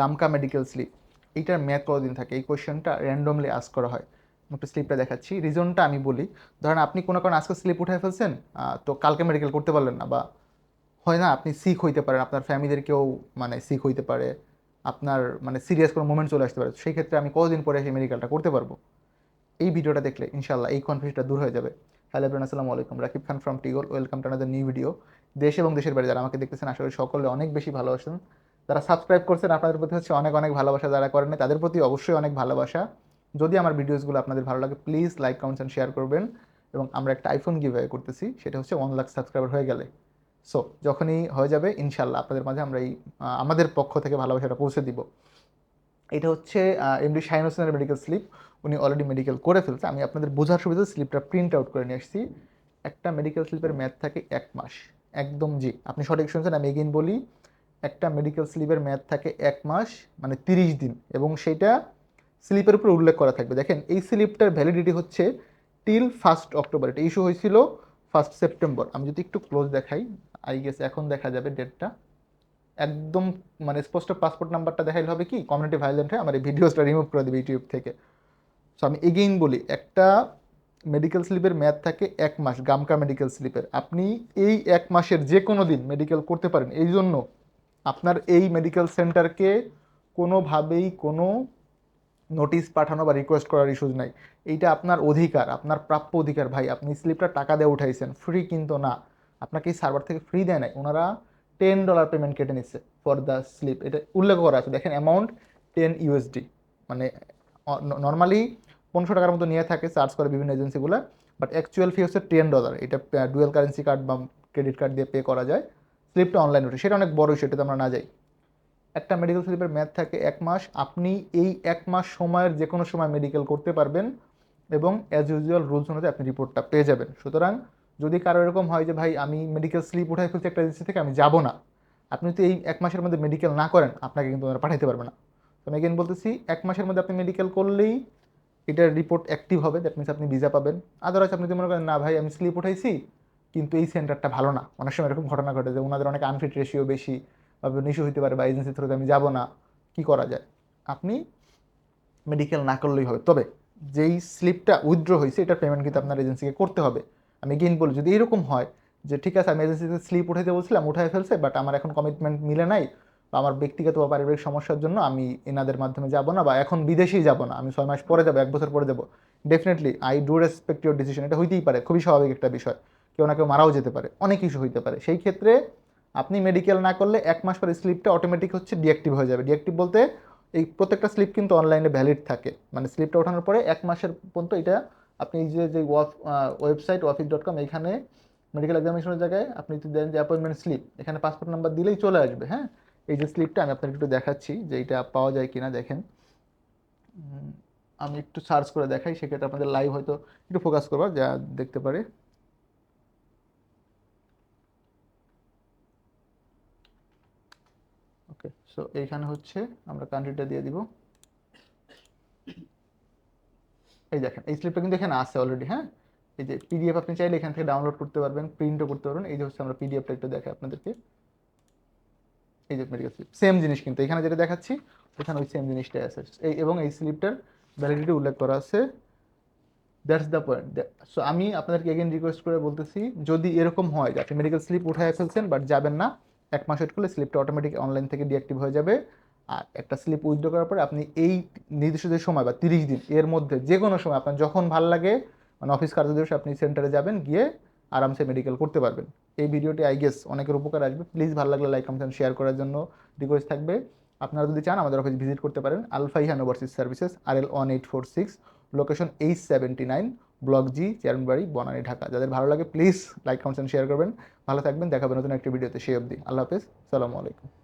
গামকা medical slip এইটার মেয়াদ কতদিন থাকে? এই কোয়েশ্চেনটা র্যান্ডমলি আস করা হয়। একটু স্লিপটা দেখাচ্ছি। রিজনটা আমি বলি। ধরেন আপনি কোনো কারণে আজকে স্লিপ উঠায় ফেলছেন তো কালকে মেডিকেল করতে পারলেন না বা হয় না, আপনি সিক হইতে পারেন, আপনার ফ্যামিলির কেউ মানে সিক হইতে পারে, আপনার মানে সিরিয়াস কোনো মোমেন্ট চলে আসতে পারে, সেই ক্ষেত্রে আমি কতদিন পরে সেই মেডিকেলটা করতে পারব? এই ভিডিওটা দেখলে ইনশাল্লাহ এই কনফিউজটা দূর হয়ে যাবে। হ্যালো এভরিওয়ান আসসালামু আলাইকুম। Rakib Khan from টিগল welcome to another new video দেশ এবং দেশের বাইরে যারা আমাকে দেখতেছেন, আশা করি সকলে অনেক বেশি ভালো ভালোবাসেন যারা সাবস্ক্রাইব করছেন, আপনাদের প্রতি হচ্ছে অনেক অনেক ভালোবাসা যারা করেন তাদের প্রতি অবশ্যই অনেক ভালোবাসা। যদি আমার ভিডিওসগুলো আপনাদের ভালো লাগে please like comments and share করবেন। এবং আমরা একটা আইফোন গিভ করতেছি, সেটা হচ্ছে ওয়ান লাখ সাবস্ক্রাইবার হয়ে গেলে। সো যখনই হয়ে যাবে ইনশাল্লাহ আপনাদের মাঝে আমরা এই আমাদের পক্ষ থেকে ভালোবাসাটা পৌঁছে দিব। এটা হচ্ছে এমডি শাহিন হোসেনের মেডিকেল স্লিপ উনি অলরেডি মেডিকেল করে ফেলছে। আমি আপনাদের বোঝার সুবিধা স্লিপটা প্রিন্ট আউট করে নিয়ে এসেছি একটা মেডিকেল স্লিপের ম্যাথ থাকে এক মাস। একদম জি। আপনি সঠিক শুনছেন, আমি এগেইন বলি একটা মেডিকেল স্লিপের ম্যাথ থাকে এক মাস মানে তিরিশ দিন। এবং সেটা স্লিপের উপর উল্লেখ করা থাকবে। দেখেন, এই স্লিপটার ভ্যালিডিটি হচ্ছে টিল ফার্স্ট অক্টোবর এটা ইস্যু হয়েছিল ফার্স্ট সেপ্টেম্বর আমি যদি একটু ক্লোজ দেখাই আই গেস এখন দেখা যাবে ডেটটা একদম মানে স্পষ্ট পাসপোর্ট নাম্বারটা দেখাইলে হবে কি? কমিউনিটি ভায়োলেন্ট হয়ে আমার এই ভিডিওসটা রিমুভ করে দেবে ইউটিউব থেকে। সো আমি এগেইন বলি, একটা মেডিকেল স্লিপের মেয়াদ থাকে এক মাস গামকা মেডিকেল স্লিপের আপনি এই এক মাসের যে কোনো দিন মেডিকেল করতে পারেন। এই জন্য আপনার এই মেডিকেল সেন্টারকে কোনোভাবেই কোনো নোটিশ পাঠানো বা রিকোয়েস্ট করার ইস্যুজ নাই। এইটা আপনার অধিকার, আপনার প্রাপ্য অধিকার ভাই। আপনি স্লিপটা টাকা দিয়ে উঠাইছেন ফ্রি কিন্তু না। আপনাকে সার্ভার থেকে ফ্রি দেয় নাই। ওনারা টেন ডলার পেমেন্ট কেটে নিচ্ছে ফর দ্য স্লিপ এটা উল্লেখ করা আছে। দেখেন অ্যামাউন্ট টেন ইউএসডি মানে নর্মালি পনেরোশো টাকার মতো নিয়ে থাকে চার্জ করে বিভিন্ন এজেন্সিগুলো বাট অ্যাকচুয়াল ফি হচ্ছে টেন ডলার এটা ডুয়েল কারেন্সি কার্ড বা ক্রেডিট কার্ড দিয়ে পে করা যায়। স্লিপটা অনলাইন উঠে সেটা অনেক বড় ইস্যু এটাতে আমরা না যাই। একটা মেডিকেল স্লিপের ম্যাথ থাকে এক মাস। আপনি এই এক মাস সময়ের যে কোনো সময় মেডিকেল করতে পারবেন এবং অ্যাজ ইউজুয়াল রুলস অনুযায়ী আপনি রিপোর্টটা পেয়ে যাবেন। সুতরাং যদি কারও এরকম হয় যে, ভাই, আমি মেডিকেল স্লিপ উঠাই ফেলছি একটা এজেন্সি থেকে, আমি যাব না। আপনি তো এই এক মাসের মধ্যে মেডিকেল না করেন, আপনাকে কিন্তু ওরা পাঠাইতে পারবে না। তো আমি এগেন বলতেছি, এক মাসের মধ্যে আপনি মেডিকেল করলেই এটার রিপোর্ট অ্যাক্টিভ হবে। দ্যাট মিনস আপনি ভিসা পাবেন। আদারওয়াইজ আপনি যদি মনে করেন, না ভাই, আমি স্লিপ উঠাইছি। কিন্তু এই সেন্টারটা ভালো না। অনেক সময় এরকম ঘটনা ঘটে যে ওনাদের অনেক আনফিট রেশিও বেশি বা ইস্যু হতে পারে বা এজেন্সি থ্রুতে আমি যাব না, কি করা যায়? আপনি মেডিকেল না করলেই হবে। তবে যেই স্লিপটা উইথড্র হয়েছে, এটার পেমেন্ট কিন্তু আপনার এজেন্সিকে করতে হবে। আমি গেইন বলি, যদি এরকম হয় যে ঠিক আছে, আমি এজেন্সিতে স্লিপ উঠাইতে বলছিলাম উঠাই ফেলছে বাট আমার এখন কমিটমেন্ট মিলে নাই, বা আমার ব্যক্তিগত বা পারিবারিক সমস্যার জন্য আমি এনাদের মাধ্যমে যাব না, বা এখন বিদেশেই যাব না, আমি ছয় মাস পরে যাব, এক বছর পরে যাব। Definitely I do respect your decision এটা হইতেই পারে, খুবই স্বাভাবিক একটা বিষয়। কেউ না কেউ মারাও যেতে পারে, অনেক ইস্যু হইতে পারে। সেই ক্ষেত্রে আপনি মেডিকেল না করলে এক মাস পরে স্লিপটা অটোমেটিক হচ্ছে ডিঅ্যাক্টিভ হয়ে যাবে। ডিঅ্যাক্টিভ বলতে এই প্রত্যেকটা স্লিপ কিন্তু অনলাইনে ভ্যালিড থাকে। মানে স্লিপটা ওঠানোর পরে এক মাসের পর্যন্ত এটা আপনি এই যে যে ওয়েবসাইট ওয়াফিক ডট কম এখানে মেডিকেল এক্সামিনেশনের জায়গায় আপনি যদি দেন যে অ্যাপয়েন্টমেন্ট স্লিপ এখানে পাসপোর্ট নাম্বার দিলেই চলে আসবে হ্যাঁ? এই যে স্লিপটা আমি আপনাকে একটু দেখাচ্ছি যে এটা পাওয়া যায় কিনা, দেখেন। আমি একটু সার্চ করে দেখাই, সেক্ষেত্রে আপনাদের লাইভ হয়তো একটু ফোকাস করবা, যা দেখতে পারে। সো এইখানে হচ্ছে আমরা কান্ট্রিটা দিয়ে দিব। এই দেখেন, এই স্লিপটা কিন্তু এখানে আছে অলরেডি হ্যাঁ? এই যে পিডিএফ আপনি চাইলে এখান থেকে ডাউনলোড করতে পারবেন প্রিন্টও করতে পারবেন। এই যে হচ্ছে আমরা পিডিএফটা একটু দেখাই আপনাদেরকে। এই যে মেডিকেল স্লিপ সেম জিনিস কিন্তু, এখানে যেটা দেখাচ্ছি ওখানে ওই সেম জিনিসটাই আছে। এই এবং এই স্লিপটার ভ্যালিডিটি উল্লেখ করা আছে। দ্যাটস দ্য পয়েন্ট সো আমি আপনাদেরকে এগেন রিকোয়েস্ট করে বলতেছি, যদি এরকম হয় যে আপনি মেডিকেল স্লিপ উঠায় ফেলছেন বাট যাবেন না এক মাস ওয়েট করলে স্লিপটা অটোমেটিক অনলাইন থেকে ডিঅ্যাক্টিভ হয়ে যাবে। আর একটা স্লিপ উইথড্র করার পরে আপনি এই নির্দিষ্ট যে সময় বা তিরিশ দিন এর মধ্যে যে কোনো সময় আপনার যখন ভালো লাগে মানে অফিস কার্যদিবসে আপনি সেন্টারে যাবেন, গিয়ে আরামসে মেডিকেল করতে পারবেন। এই ভিডিওটি আই গেস অনেকের উপকার আসবে। প্লিজ ভালো লাগলে লাইক কমেন্ট শেয়ার করার জন্য রিকোয়েস্ট থাকবে। আপনারা যদি চান আমাদের অফিস ভিজিট করতে পারেন। আলফাইহান overseas services R L one eight four six location H seventy nine block G চেয়ারবাড়ি Banani, Dhaka. যাদের ভালো লাগে প্লিজ লাইক কমেন্ট শেয়ার করবেন। ভালো থাকবেন দেখাবেন নতুন একটি ভিডিওতে সেই অবধি। আল্লাহ হাফেজ, সালামু আলাইকুম।